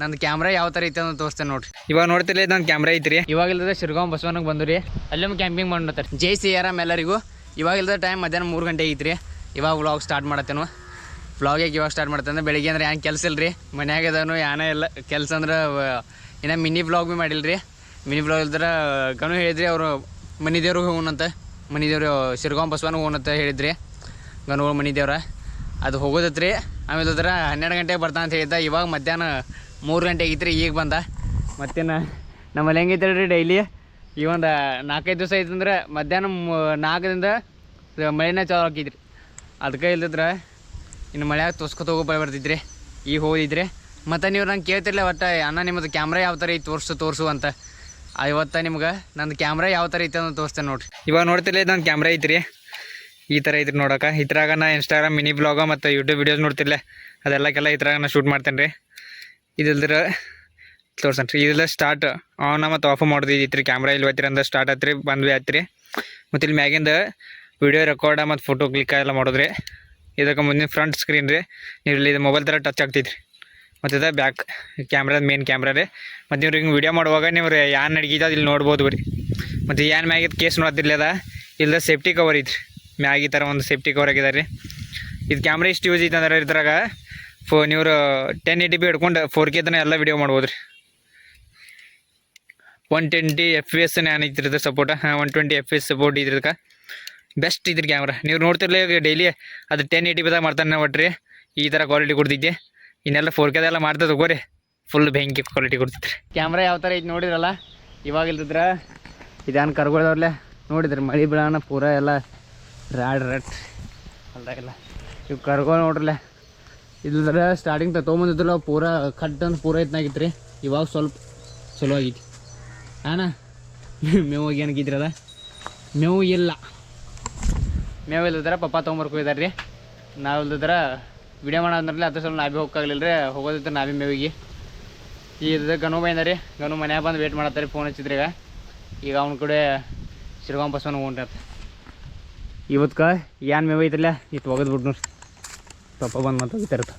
ನಂದು ಕ್ಯಾಮ್ರಾ ಯಾವ ತರ ಐತೆ ಅಂತ ತೋರಿಸ್ತೇನೆ ನೋಡ್ರಿ. ಇವಾಗ ನೋಡ್ತಿಲ್ಲ ನನ್ನ ಕ್ಯಾಮ್ರಾ ಐತ್ರಿ. ಇವಾಗ ಇಲ್ಲದ ಶಿರ್ಗಾಂವ್ ಬಸವನಿಗೆ ಬಂದ್ರಿ ಅಲ್ಲೊಮ್ಮೆ ಕ್ಯಾಂಪಿಂಗ್ ಮಾಡ್ತಾರೆ ಜೈ ಸಿ ಆರಾಮ್ ಎಲ್ಲರಿಗೂ. ಇವಾಗ ಇಲ್ಲದ ಟೈಮ್ ಮಧ್ಯಾಹ್ನ ಮೂರು ಗಂಟೆ ಐತ್ರಿ. ಇವಾಗ ವ್ಲಾಗ್ ಸ್ಟಾರ್ಟ್ ಮಾಡತ್ತೇನು. ವ್ಲಾಗಿಗೆ ಇವಾಗ ಸ್ಟಾರ್ಟ್ ಮಾಡ್ತೇನೆ ಬೆಳಿಗ್ಗೆ ಅಂದ್ರೆ ಏನು ಕೆಲಸ ಇಲ್ಲ ರೀ ಮನ್ಯಾಗ ಅದಾನು ಏನೇ ಇಲ್ಲ. ಕೆಲಸ ಅಂದ್ರೆ ಇನ್ನು ಮಿನಿ ವ್ಲಾಗ್ ಭೀ ಮಾಡಿಲ್ರಿ. ಮಿನಿ ವ್ಲಾಗ್ ಇಲ್ದ್ರೆ ಗನು ಹೇಳಿದ್ರಿ ಅವರು ಮನಿ ದೇವ್ರಿಗೆ ಹೋಗೋಣಂತ ಮನಿ ದೇವ್ರು ಶಿರ್ಗಾಂವ್ ಬಸವನಗ್ ಹೋಗೋಣಂತ ಹೇಳಿದ್ರಿ. ಗನುಗಳು ಮನಿ ದೇವ್ರ ಅದು ಹೋಗೋದತ್ರಿ. ಆಮೇಲೆ ಅದರ ಹನ್ನೆರಡು ಗಂಟೆಗೆ ಬರ್ತಾನೆ ಅಂತ ಹೇಳಿದ್ದ. ಇವಾಗ ಮಧ್ಯಾಹ್ನ ಮೂರು ಗಂಟೆ ಆಗಿತ್ರಿ ಈಗ ಬಂದ. ಮತ್ತೇನು, ನಮ್ಮಲ್ಲಿ ಹೆಂಗೈತೆ ಹೇಳ್ರಿ ಡೈಲಿ? ಈ ಒಂದು ನಾಲ್ಕೈದು ದಿವಸ ಐತಂದ್ರೆ ಮಧ್ಯಾಹ್ನ ನಾಲ್ಕದಿಂದ ಮಳೆನೇ ಚಾಲು ಹಾಕಿದ್ರಿ. ಅದಕ್ಕೆ ಇಲ್ದಿದ್ರೆ ಇನ್ನು ಮಳೆಯಾಗ ತೋರ್ಸ್ಕೊತ ಹೋಗೋ ಬರ್ತಿದ್ರಿ. ಈಗ ಹೋಗಿದ್ರಿ. ಮತ್ತು ನೀವು ನಂಗೆ ಕೇಳ್ತಿರ್ಲಿಲ್ಲ, ಒಟ್ಟು ಅಣ್ಣ ನಿಮ್ಮದು ಕ್ಯಾಮ್ರಾ ಯಾವ ಥರ ಐತಿ, ತೋರಿಸು ತೋರಿಸು ಅಂತ. ಇವತ್ತು ನಿಮ್ಗೆ ನಂದು ಕ್ಯಾಮ್ರಾ ಯಾವ ಥರ ಐತೆ ಅಂತ ತೋರಿಸ್ತೇನೆ ನೋಡ್ರಿ. ಇವಾಗ ನೋಡ್ತಿಲ್ಲ ನನ್ನ ಕ್ಯಾಮ್ರಾ ಐತ್ರಿ. ಈ ಥರ ಐತ್ರಿ ನೋಡಕ್ಕೆ ಇದ್ರಾಗ ನಾ ಇನ್ಸ್ಟಾಗ್ರಾಮ್ ಮಿನಿ ಬ್ಲಾಗ ಮತ್ತು ಯೂಟ್ಯೂಬ್ ವೀಡಿಯೋಸ್ ನೋಡ್ತಿರ್ಲೆ. ಅದೆಲ್ಲಕ್ಕೆಲ್ಲ ಇದ್ರಾಗ ನಾ ಶೂಟ್ ಮಾಡ್ತೇನೆ ರೀ ಇದಿಲ್ದ್ರ ತೋರ್ಸನ್ ರೀ ಇದೆಲ್ಲ ಸ್ಟಾರ್ಟ್ ಆನ್ ಮತ್ತು ಆಫ್ ಇದಿತ್ತು ರೀ ಕ್ಯಾಮ್ರಾ ಇಲ್ಲಿ ಹೋಯ್ತಿರಿ ಅಂದ್ರೆ ಸ್ಟಾರ್ಟ್ ಆತ್ರಿ ಬಂದ್ವಿ ಆಯ್ತು ಮತ್ತು ಇಲ್ಲಿ ಮ್ಯಾಗಿಂದ ವಿಡಿಯೋ ರೆಕಾರ್ಡ ಮತ್ತು ಫೋಟೋ ಕ್ಲಿಕ್ ಎಲ್ಲ ಮಾಡೋದ್ರಿ. ಇದಕ್ಕೆ ಮುಂದಿನ ಫ್ರಂಟ್ ಸ್ಕ್ರೀನ್ ರೀ. ನೀವು ಇಲ್ಲಿ ಮೊಬೈಲ್ ಥರ ಟಚ್ ಆಗ್ತೈತ್ರಿ. ಮತ್ತು ಇದು ಬ್ಯಾಕ್ ಕ್ಯಾಮ್ರಾದ ಮೇನ್ ಕ್ಯಾಮ್ರಾ ರೀ. ಮತ್ತು ನೀವು ಹಿಂಗೆ ವಿಡಿಯೋ ಮಾಡುವಾಗ ನೀವು ಯಾನ್ ನಡಗಿದ ಇಲ್ಲಿ ನೋಡ್ಬೋದು ರೀ ಮತ್ತು ಯಾನ್ ಮ್ಯಾಗಿದ ಕೇಸ್ ನೋಡ್ತಿರ್ಲಿಲ್ಲ ಇಲ್ದ ಸೇಫ್ಟಿ ಕವರ್ ಐತ್ರಿ. ಮ್ಯಾಗಿ ಥರ ಒಂದು ಸೇಫ್ಟಿ ಕವರ್ ಆಗಿದೆ ರೀ ಇದು ಕ್ಯಾಮ್ರಾ ಇಷ್ಟು ಯೂಸ್ ಐತೆ ಅಂದ್ರೆ ಇದ್ರಾಗ ಫೋ ನೀವ್ರು ಟೆನ್ ಏಯ್ಟಿ ಬಿ ಹಿಡ್ಕೊಂಡು ಫೋರ್ ಕೆ ಎಲ್ಲ ವಿಡಿಯೋ ಮಾಡ್ಬೋದು ರೀ one twenty F P S ನಾನು ಸಪೋರ್ಟ್ ಹಾಂ one twenty F S support ಇದ್ರದಕ್ಕೆ best ಇದ್ರ ಕ್ಯಾಮ್ರಾ ನೀವು ನೋಡ್ತಿರ್ಲಿ ಡೈಲಿ ಅದು ಟೆನ್ ಏಯ್ಟಿ ಬಿದಾಗ ಮಾಡ್ತಾನೆ ಒಟ್ರಿ. ಈ ಥರ ಕ್ವಾಲಿಟಿ ಕೊಡ್ತಿದ್ದೆ. ಇನ್ನೆಲ್ಲ ಫೋರ್ ಕೆದೆಲ್ಲ ಮಾಡ್ತಾ ತಗೋರಿ. ಫುಲ್ ಬೆಂಕಿ ಕ್ವಾಲಿಟಿ ಕೊಡ್ತಿದ್ರಿ. ಕ್ಯಾಮ್ರಾ ಯಾವ ಥರ ಐತಿ ನೋಡಿರಲ್ಲ, ಇವಾಗ ಇಲ್ದಿದ್ರೆ ಇದೇನು ಕರ್ಗೊಳ್ದವ್ರಲ್ಲೇ ನೋಡಿದ್ರಿ, ಮಳೆ ಬೀಳೋಣ ಪೂರ ಎಲ್ಲ ರಾಡ್ ರಟ್ ಅಲ್ದಾಗೆಲ್ಲ. ಇವು ಕರ್ಗೋ ನೋಡ್ರಲ್ಲ. ಇಲ್ದ್ರ ಸ್ಟಾರ್ಟಿಂಗ್ ತೊಗೊಂಬಂದಿದ್ರಲ್ಲ ಪೂರ ಕಟ್ ಅಂತ ಪೂರ ಐತ್ನಾಗಿತ್ತು ರೀ ಇವಾಗ ಸ್ವಲ್ಪ ಚಲೋ ಆಗೈತಿ. ಹಾಂ ಮೇವು ಏನಕ್ಕಿದ್ರಲ್ಲ ಮೇವು ಇಲ್ಲ. ಮೇವು ಇಲ್ಲದ್ರ ಪಪ್ಪ ತೊಗೊಂಬರ್ಕೊ ಹೋಗಿದಾರೆ ರೀ ನಾವು ಇಲ್ದಿದ್ರ ವಿಡಿಯೋ ಮಾಡೋದ್ರಲ್ಲಿ ಅದ್ರ ಸ್ವಲ್ಪ ನಾವೇ ಹೋಗಕ್ಕಾಗಲಿಲ್ಲ ರೀ ಹೋಗೋದಿತ್ತು ನಾವೇ ಮೇವಿಗೆ. ಈ ಇದು ಗನು ಬೈಂದ ರೀ ಗನು ಮನ್ಯಾಗ ಬಂದು ವೇಟ್ ಮಾಡತ್ತಾರೆ ಫೋನ್ ಹಚ್ಚಿದ್ರಿ ಈಗ. ಈಗ ಅವ್ನ ಕಡೆ ಶಿರ್ಗಾಂ ಬಸವನ ಹೋಗ್ರಿ ಇವತ್ಕ ಏನು ಮೇವು ಐತಲ್ಲ ಇತ್ತು ಒಗದ್ಬಿಟ್ಟು ನೋಡ್ರಿ. ಪಪ್ಪ ಬಂದು ಮತ್ತೆ ಹೋಗಿತಾರತ್ತ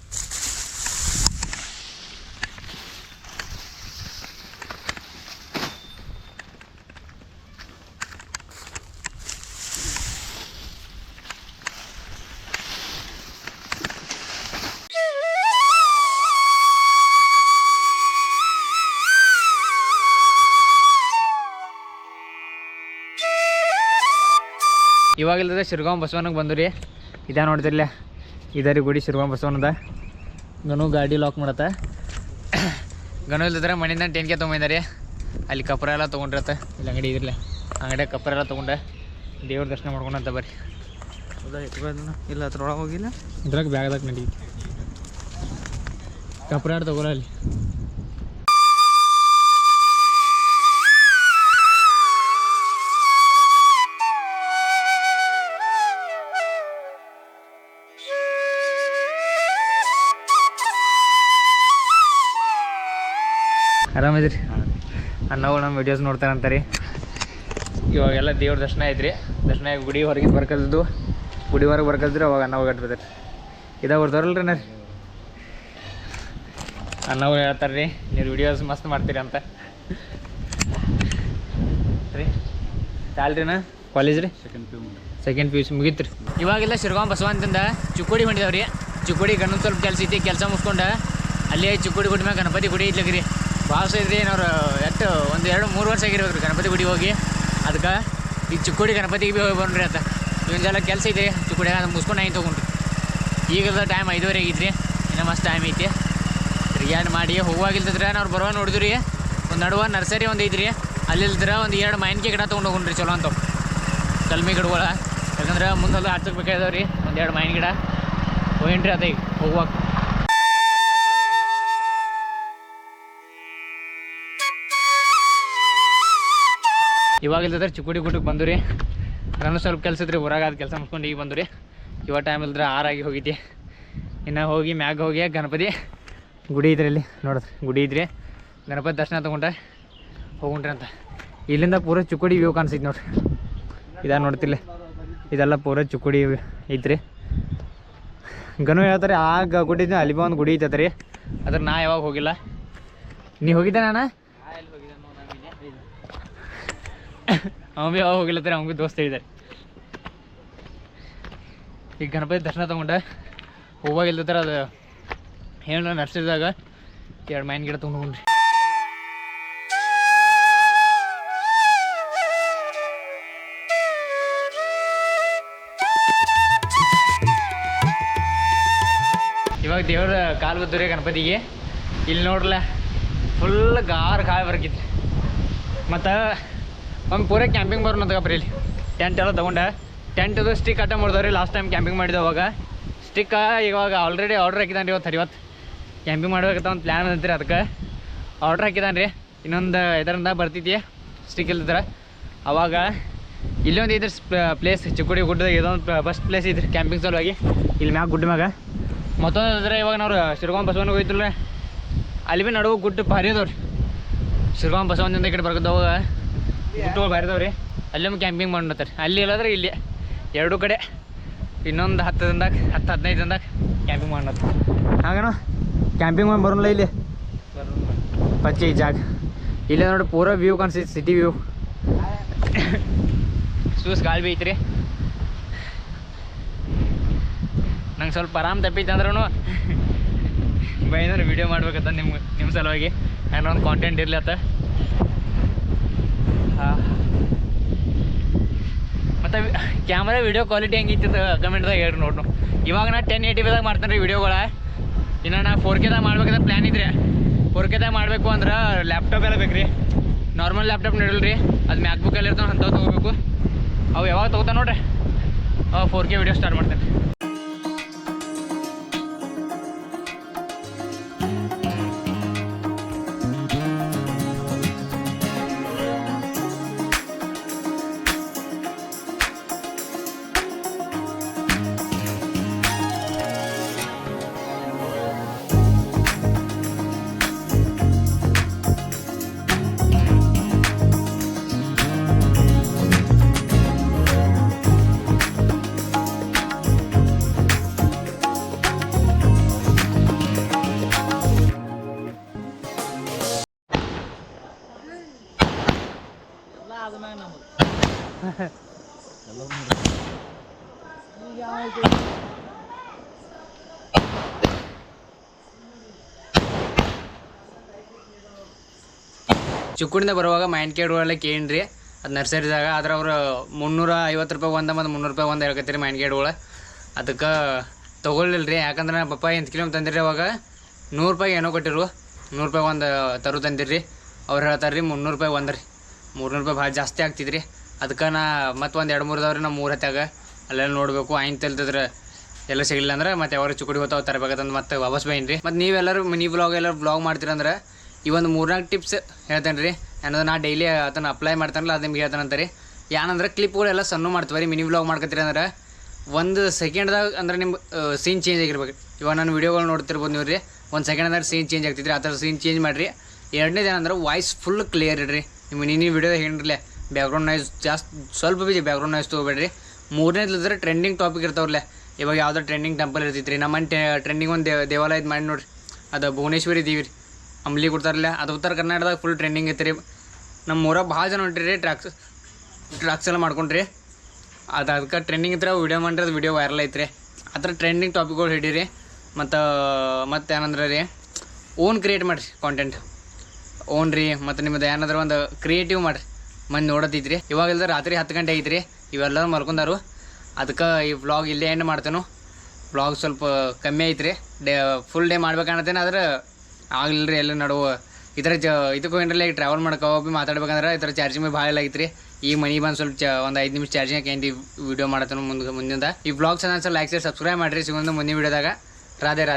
ಇವಾಗಿಲ್ಲದೆ ಶಿರ್ಗಾಂವ್ ಶಿರ್ಗಾಂ ಬಸವನಿಗೆ ಬಂದು ರೀ. ಇದ ನೋಡ್ತಿರ್ಲ ಇದ ರೀ ಗುಡಿ ಶಿರ್ಗಾಂ ಬಸವನದ ಗನು ಗಾಡಿ ಲಾಕ್ ಮಾಡತ್ತ. ಗನು ಇಲ್ದಿದ್ರೆ ಮನೆಯಿಂದ ಟೆನ್ಕೆ ತೊಗೊಂಬಂದ ಅಲ್ಲಿ ಕಪ್ರ ಎಲ್ಲ ತೊಗೊಂಡಿರತ್ತೆ. ಇಲ್ಲಿ ಅಂಗಡಿ ಇದ್ರಲ್ಲ. ಅಂಗಡಿ ಕಪ್ರ ಎಲ್ಲ ತೊಗೊಂಡೆ. ದೇವ್ರ ದರ್ಶನ ಮಾಡ್ಕೊಂಡಂತ ಬರ್ರಿ. ಇಲ್ಲ ಅದ್ರೊಳಗೆ ಹೋಗಿಲ್ಲ? ಇದ್ರಾಗ ಬ್ಯಾಗ್ದಾಗ ನಡೀತಿ ಕಪ್ರ ಯಾರು ತಗೋಲ್ಲ ಅಲ್ಲಿ? ನಮ್ಮ ವಿಡಿಯೋಸ್ ರೀ. ಇವಾಗೆಲ್ಲ ದೇವ್ರ ದರ್ಶನ ಐತ್ರಿ. ದರ್ಶನ ಆಗಿ ಗುಡಿ ಹೊರಗೆ ಬರ್ಕಲ್ದು. ಗುಡಿ ಹೊರಗೆ ಬರ್ಕಲ್ದ್ರಿ ಅವಾಗ ಅನ್ನ ಹೋಗಟ್ ಇದಾಗ ಇದ ಬರ್ತಾರಲ್ರಿ ನಾ ಅನ್ನ ಹೇಳ್ತಾರೆ ರೀ ನೀವು ವಿಡಿಯೋಸ್ ಮಸ್ತ್ ಮಾಡ್ತೀರಿ ಅಂತ. ರೀ. ಕಾಲೇಜ್ ರೀ? ಸೆಕೆಂಡ್ ಪಿ ಯು ಸಿ ಮುಗೀತು ರೀ. ಇವಾಗೆಲ್ಲ ಶಿರ್ಗಾಂವ್ ಬಸವಂತಿಂದ ಚಿಕ್ಕೋಡಿ ಹೊಂಟಿದಾವ್ರಿ. ಚಿಕ್ಕೋಡಿ ಗಣ್ಣು ಸ್ವಲ್ಪ ಕೆಲಸ ಐತಿ ಕೆಲಸ ಮುಗಿಸ್ಕೊಂಡು. ಅಲ್ಲಿ ಚಿಕ್ಕೋಡಿ ಗುಡಿ ಮ್ಯಾಗ ಗಣಪತಿ ಗುಡಿ ಇದ್ಲಗ್ರಿ. ಭಾಳ ಐತ್ರಿ ಏನವರು ಎಷ್ಟು ಒಂದು ಎರಡು ಮೂರು ವರ್ಷ ಆಗಿರ್ಬೇಕು ಗಣಪತಿ ಗುಡಿ ಹೋಗಿ. ಅದಕ್ಕೆ ಈ ಚಿಕ್ಕೋಡಿ ಗಣಪತಿಗೆ ಭೀ ಹೋಗಿ ಬಂದ್ರಿ ಅಂತ. ಇವನ್ನೆಲ್ಲ ಕೆಲಸ ಇದೆ, ಚಿಕ್ಕೋಡಿ ಅದು ಮುಸ್ಕೊಂಡು ಐನ್ ತೊಗೊಂಡ್ರಿ. ಟೈಮ್ ಐದುವರೆ ಆಗಿದ್ರಿ ಇನ್ನೂ ಮಸ್ತ್ ಟೈಮ್ ಐತಿ. ರಿಯಾನ್ ಮಾಡಿ ಹೋಗುವಾಗಿಲ್ದಿದ್ರೆ ನಾವು ಬರುವ ನೋಡಿದ್ರಿ ಒಂದು ನಡುವ ನರ್ಸರಿ ಒಂದು ಐತ್ರಿ, ಅಲ್ಲಿಲ್ದ್ರೆ ಒಂದು ಎರಡು ಮಾವಿನಕಾಯಿ ಗಿಡ ತೊಗೊಂಡು ಹೋಗ್ರಿ ಚಲೋ ಅಂತ. ಕಲ್ಮಿ ಗಿಡಗಳ. ಯಾಕಂದ್ರೆ ಮುಂದೆಲ್ಲ ಹಚ್ಚಕ್ಕೆ ಬೇಕಾಗಿದಾವೆ ರೀ, ಒಂದು ಎರಡು ಮಾವಿನ ಗಿಡ. ಹೋಗಿನ್ರಿ ಅದ ಹೋಗುವಾಗ ಇವಾಗ ಇಲ್ಲದ್ರೆ ಚಿಕ್ಕುಡಿ ಗುಡ್ಡಕ್ಕೆ ಬಂದು ರೀ ನಾನು ಸ್ವಲ್ಪ ಕೆಲಸ ಇದ್ರಿ ಹೊರಗೆ ಅದು ಕೆಲಸ ಮುಗ್ಸ್ಕೊಂಡು ಈಗ ಬಂದು ರೀ ಇವಾಗ ಟೈಮ್ ಇಲ್ದ್ರೆ ಆರಾಗಿ ಹೋಗಿದ್ದೆ. ಇನ್ನು ಹೋಗಿ ಮ್ಯಾಗ ಹೋಗಿ ಗಣಪತಿ ಗುಡಿ ಇದ್ರಿ ಇಲ್ಲಿ. ಗುಡಿ ಇದ್ರಿ. ಗಣಪತಿ ದರ್ಶನ ತೊಗೊಂಡ್ರೆ ಹೋಗುಣ್ರಿ ಅಂತ. ಇಲ್ಲಿಂದ ಪೂರ ಚುಕ್ಕುಡಿ ವ್ಯೂ ಕಾಣಿಸಿದ್ ನೋಡ್ರಿ. ಇದ ನೋಡ್ತಿಲ್ಲ ಇದೆಲ್ಲ ಪೂರ ಚುಕ್ಕುಡಿ ಐತ್ರಿ. ಗನು ಹೇಳ್ತಾರೆ, ಆ ಗುಡಿ ಅಲ್ಲಿ ಬಂದು ಗುಡಿ ಐತೈತೆ ರೀ ಅದ್ರ ನಾ ಯಾವಾಗ ಹೋಗಿಲ್ಲ. ನೀ ಹೋಗಿದ್ದೆ ನಾನು? ಅವ ಭೀ ಯಾವಾಗ ಹೋಗಿಲ್ಲತ್ತಾರೆ ಅವ್ನು ಭೀ ದೋಸ್ತ ಹೇಳಿದ್ದಾರೆ. ಈಗ ಗಣಪತಿ ದರ್ಶನ ತೊಗೊಂಡೆ. ಇಲ್ದಿರ್ತಾರೆ ಅದು ಹೇಳ ನರ್ಸರಿದಾಗ ಎರಡು ಮೈನ್ ಗಿಡ ತೊಗೊಂಡ್ರಿ ಇವಾಗ ದೇವ್ರ ಕಾಲು ಬದ್ದವ್ರಿ ಗಣಪತಿಗೆ. ಇಲ್ಲಿ ನೋಡ್ರಲ್ಲ ಫುಲ್ ಗಾರ್ ಕಾಯಿ ಬರ್ಕಿತ್ತು. ಮತ್ತು ಒಮ್ಮೆ ಪೂರ ಕ್ಯಾಂಪಿಂಗ್ ಬರೋಣ ಬರೀ ಇಲ್ಲಿ. ಟೆಂಟ್ ಎಲ್ಲ ತೊಗೊಂಡೆ. ಟೆಂಟದು ಸ್ಟಿಕ್ ಅಟ್ಟ ಮಾಡಿದವ್ರಿ ಲಾಸ್ಟ್ ಟೈಮ್ ಕ್ಯಾಂಪಿಂಗ್ ಮಾಡಿದೆ ಅವಾಗ. ಸ್ಟಿಕ್ಕ ಇವಾಗ ಆಲ್ರೆಡಿ ಆರ್ಡ್ರ್ ಹಾಕಿದ್ದಾನೆ ರೀ ಇವತ್ತು ಇವತ್ತು ಕ್ಯಾಂಪಿಂಗ್ ಮಾಡ್ಬೇಕಂತ ಒಂದು ಪ್ಲ್ಯಾನ್ ಅಂತೀರಿ ಅದಕ್ಕೆ. ಆರ್ಡ್ರ್ ಹಾಕಿದ್ದಾನೆ ರೀ ಇನ್ನೊಂದು ಇದರಿಂದ ಬರ್ತೈತಿ ಸ್ಟಿಕ್ ಇಲ್ದಿದ್ರೆ. ಅವಾಗ ಇಲ್ಲೊಂದು ಇದ್ರ ಪ್ಲೇಸ್ ಚಿಕ್ಕುಡಿ ಗುಡ್ಡದಾಗ ಇದೊಂದು ಬಸ್ಟ್ ಪ್ಲೇಸ್ ಇದ್ರಿ ಕ್ಯಾಂಪಿಂಗ್ ಸಲುವಾಗಿ. ಇಲ್ಲಿ ಮ್ಯಾಗ ಗುಡ್ಡ ಮ್ಯಾಗ. ಮತ್ತೊಂದು ಅಂದ್ರೆ ಇವಾಗ ನಾವು ಶಿರ್ಗಾಮ್ ಬಸವನಿಗೆ ಹೋಯ್ತಿಲ್ಲ ಅಲ್ಲಿ ಭೀ ನಡುವೆ ಗುಡ್ಡ ಭಾರಿ ಅದಾವ್ರಿ. ಶಿರ್ಗಾಂವ್ ಬಸವನದಿಂದ ಈ ಕಡೆ ಭಾರಿ ಅದಾವ್ರಿ ಅಲ್ಲೊಮ್ಮೆ ಕ್ಯಾಂಪಿಂಗ್ ಮಾಡ್ತಾರೆ ಅಲ್ಲಿ ಇಲ್ಲಾದ್ರೆ ಇಲ್ಲಿ. ಎರಡೂ ಕಡೆ. ಇನ್ನೊಂದು ಹತ್ತು ದಿನದಾಗ ಹತ್ತು ಹದಿನೈದು ದಿನದಾಗ ಕ್ಯಾಂಪಿಂಗ್ ಮಾಡ್ತಾರೆ ಹಾಗೇನೋ? ಕ್ಯಾಂಪಿಂಗ್ ಮಾಡಿ ಬರೋಲ್ಲ ಇಲ್ಲಿ? ಪಚ್ಚೆ ಈ ಜಾಗ. ಇಲ್ಲೇ ನೋಡಿ ಪೂರ ವ್ಯೂ ಕಾಣಿಸ್ತೈತಿ ಸಿಟಿ ವ್ಯೂ ಸೂಸ್ ಗಾಳಿ ಬಿ ಐತ್ರಿ ನಂಗೆ ಸ್ವಲ್ಪ ಆರಾಮ್ ತಪ್ಪಿತ್ತು ಅಂದ್ರೂ ಬೈದ್ರೆ ವಿಡಿಯೋ ಮಾಡ್ಬೇಕತ್ತ ನಿಮ್ಗೆ ನಿಮ್ಮ ಸಲುವಾಗಿ. ಏನೋ ಒಂದು ಕಾಂಟೆಂಟ್ ಇರ್ಲತ್ತ ಹಾಂ ಮತ್ತು ಕ್ಯಾಮ್ರಾ ವಿಡಿಯೋ ಕ್ವಾಲಿಟಿ ಹೆಂಗಿತ್ತು ಕಮೆಂಟ್ದಾಗ ಹೇಳ್ರಿ ನೋಡ್ನು ಇವಾಗ ನಾ ಟೆನ್ ಏಯ್ಟಿದಾಗ ಮಾಡ್ತೇನೆ ರೀ ವಿಡಿಯೋಗಳ ಇನ್ನು ನಾ ಫೋರ್ ಕೆದಾಗ ಮಾಡ್ಬೇಕಂತ ಪ್ಲ್ಯಾನ್ ಇದ್ರಿ. ಫೋರ್ ಕೆದಾಗ ಮಾಡಬೇಕು ಅಂದ್ರೆ ಲ್ಯಾಪ್ಟಾಪ್ ಎಲ್ಲ ಬೇಕು ರೀ ನಾರ್ಮಲ್ ಲ್ಯಾಪ್ಟಾಪ್ ನಡಿಲ್ಲ ರೀ ಅದು ಮ್ಯಾಕ್ಬುಕ್ ಎಲ್ಲ ಇರ್ತಾವೆ, ಅಂಥವು ತೊಗೋಬೇಕು. ಅವು ಯಾವಾಗ ತೊಗೋತಾ ನೋಡ್ರಿ? ಫೋರ್ ಕೆ ವಿಡಿಯೋ ಸ್ಟಾರ್ಟ್ ಮಾಡ್ತೇನೆ. ಚಿಕ್ಕುಡಿಂದ ಬರುವಾಗ ಮೈನ್ಕೇಡ್ ಒಳಗೆ ಕೇಳ್ರಿ ಅದು ನರ್ಸರಿದಾಗ, ಆದ್ರೆ ಅವ್ರು ಮುನ್ನೂರ ಐವತ್ತು ರೂಪಾಯಿ ಒಂದು ಮತ್ತು ಮುನ್ನೂರು ರೂಪಾಯಿ ಒಂದು ಹೇಳ್ಕತ್ತೀರಿ ಮೈನ್ಕೇಡ್ ಒಳಗೆ ಅದಕ್ಕೆ ತೊಗೊಳ್ಳಿಲ್ಲ ರೀ ಯಾಕಂದ್ರೆ ಪಪ್ಪ ಎಂತ ಕಿಲೋ ತಂದಿರಿ ಅವಾಗ. ನೂರು ರೂಪಾಯಿ ಏನೋ ಕೊಟ್ಟಿರು. ನೂರು ರೂಪಾಯಿ ಒಂದು ತರು ತಂದಿರಿ ಅವ್ರು ಹೇಳ್ತಾರೆ ರೀ ಮುನ್ನೂರು ರೂಪಾಯಿ ಒಂದು ರೀ. ಮೂರ್ನೂರು ರೂಪಾಯಿ ಭಾಳ ಜಾಸ್ತಿ ಆಗ್ತಿದ್ರಿ. ಅದಕ್ಕೆ ನಾ ಮತ್ತೆ ಒಂದು ಎರಡು ಮೂರು ಅದಾವ್ರಿ ನಮ್ಮ ಮೂರು ಹತ್ತಾಗ ಅಲ್ಲೆಲ್ಲ ನೋಡಬೇಕು ಆಯ್ತು ತಿಳ್ತಿದ್ರೆ ಎಲ್ಲ ಸಿಗಲಿಲ್ಲ ಅಂದ್ರೆ ಮತ್ತೆ ಯಾವಾಗ ಚುಕ್ಕಡಿ ಹೋಗ್ತಾವ ತರಬೇಕಂತ ಮತ್ತೆ ವಾಪಸ್ ಬೈನ್ರಿ. ಮತ್ತು ನೀವೆಲ್ಲರೂ ಮಿನಿ ಬ್ಲಾಗ್ ಎಲ್ಲರೂ ಬ್ಲಾಗ್ ಮಾಡ್ತೀರಂದ್ರೆ ಈ ಒಂದು ಮೂರ್ನಾಲ್ಕು ಟಿಪ್ಸ್ ಹೇಳ್ತೇನೆ ರೀ. ಅನ್ನೋದು ನಾ ಡೈಲಿ ಅದನ್ನು ಅಪ್ಲೈ ಮಾಡ್ತಾನಲ್ಲ, ಅದು ನಿಮ್ಗೆ ಹೇಳ್ತಾನಂತ ರೀ. ಏನಂದ್ರೆ ಕ್ಲಿಪ್ಗಳೆಲ್ಲ ಸಣ್ಣ ಮಾಡ್ತೀವಿ ರೀ ಮಿನಿ ವ್ಲಾಗ್ ಮಾಡ್ಕೊತೀರಿ ಅಂದ್ರೆ ಒಂದು ಸೆಕೆಂಡ್ದಾಗ ಅಂದ್ರೆ ನಿಮ್ಮ ಸೀನ್ ಚೇಂಜ್ ಆಗಿರ್ಬೇಕು. ಇವಾಗ ನಾನು ವೀಡಿಯೋಗಳು ನೋಡ್ತಿರ್ಬೋದು ನೀವು ರೀ. ಒಂದು ಸೆಕೆಂಡ್ದಾಗ ಸೀನ್ ಚೇಂಜ್ ಆಗ್ತಿದ್ರಿ ಆ ಥರ ಸೀನ್ ಚೇಂಜ್ ಮಾಡಿರಿ. ಎರಡನೇದು ಏನಂದ್ರೆ ವಾಯ್ಸ್ ಫುಲ್ ಕ್ಲಿಯರ್ ಇಡ್ರಿ. ನಿಮ್ಮ ನಿನ್ನ ವೀಡಿಯೋ ಹೇಳಿರಲೇ ಬ್ಯಾಕ್ಗ್ರೌಂಡ್ ನಾಯ್ಸ್ ಜಾಸ್ತಿ, ಸ್ವಲ್ಪ ಬಿ ಬ್ಯಾಕ್ಗ್ರೌಂಡ್ ನಾಯ್ಸ್ ತೊಗೋಬೇಡ್ರಿ. ಮೂರನೇದು ಟ್ರೆಂಡಿಂಗ್ ಟಾಪಿಕ್ ಇರ್ತಾವ್ರಲ್ಲೇ. ಇವಾಗ ಯಾವುದೋ ಟ್ರೆಂಡಿಂಗ್ ಟೆಂಪಲ್ ಇರ್ತೈತೆ ರೀ ನಮ್ಮ ಟ್ರೆಂಡಿಂಗ್ ಒಂದು ದೇವ, ದೇವಾಲಯದ ಮಾಡಿ ನೋಡ್ರಿ. ಅದು ಭುವನೇಶ್ವರಿ ದೇವಿ ರೀ. ಅಂಬ್ಲಿ ಕೊಡ್ತಾರಲ್ಲ, ಅದು ಉತ್ತರ ಕರ್ನಾಟಕದಾಗ ಫುಲ್ ಟ್ರೆಂಡಿಂಗ್ ಐತೆ ರೀ ನಮ್ಮ ಊರಾಗ ಭಾಳ ಜನ ಹೊಂಟ್ರಿ ಟ್ರಾಕ್ಸ್ ಟ್ರಾಕ್ಸ್ ಎಲ್ಲ ಮಾಡ್ಕೊಂಡ್ರಿ. ಅದು ಅದಕ್ಕೆ ಟ್ರೆಂಡಿಂಗ್ ಇದ್ರೆ ವೀಡಿಯೋ ಮಾಡಿರಿ, ಅದು ವೀಡಿಯೋ ವೈರಲ್ ಐತ್ರಿ. ಆ ಥರ ಟ್ರೆಂಡಿಂಗ್ ಟಾಪಿಕ್ಗಳು ಹಿಡೀರಿ. ಮತ್ತು ಮತ್ತು ಏನಂದ್ರೆ ರೀ ಓನ್ ಕ್ರಿಯೇಟ್ ಮಾಡಿರಿ ಕಾಂಟೆಂಟ್ ಓನ್ ರೀ, ಮತ್ತು ನಿಮ್ಮದು ಏನಾದ್ರೂ ಒಂದು ಕ್ರಿಯೇಟಿವ್ ಮಾಡಿರಿ. ಮಂದಿ ನೋಡತೈತ್ರಿ ಇವಾಗ ಇಲ್ದ ರಾತ್ರಿ ಹತ್ತು ಗಂಟೆ ಐತ್ರಿ. ಇವೆಲ್ಲರೂ ಮಲ್ಕೊಂಡಾರು. ಅದಕ್ಕೆ ಈ ವ್ಲಾಗ್ ಇಲ್ಲೇ ಎಂಡ್ ಮಾಡ್ತೇನೆ. ವ್ಲಾಗ್ ಸ್ವಲ್ಪ ಕಮ್ಮಿ ಐತ್ರಿ. ಡೇ ಫುಲ್ ಡೇ ಮಾಡ್ಬೇಕನ್ನತ್ತೇನೆ, ಆದ್ರೆ ಆಗಲಿಲ್ಲ ರೀ ಎಲ್ಲ ನಡುವ. ಇದರ ಜ, ಇದಕ್ಕೂ ಏನ್ರಲ್ಲ ಈಗ ಟ್ರಾವೆಲ್ ಮಾಡ್ಕೋ ಭೀ ಮಾತಾಡ್ಬೇಕಂದ್ರೆ ಥರ ಚಾರ್ಜಿಂಗ್ ಭೀ ಭಾಳ ಆಗೈತ್ರಿ ಈ ಮನಿ ಬಂದು ಸ್ವಲ್ಪ ಚ, ಒಂದು ಐದು ನಿಮಿಷ ಚಾರ್ಜಿಂಗ್ ಹಾಕಿ ವಿಡಿಯೋ ಮಾಡತ್ತೆ ಮುಂದೆ, ಮುಂದಿಂದ. ಈ ಬ್ಲಾಗ್ ಚೆನ್ನಾಗಿ ಲೈಕ್ ಸಬ್ಸ್ಕ್ರೈಬ್ ಮಾಡಿರಿ. ಸಿಗೊಂದು ಮುಂದಿನ ವಿಡಿಯೋದಾಗ ರಾಧೆ ರಾಧೆ.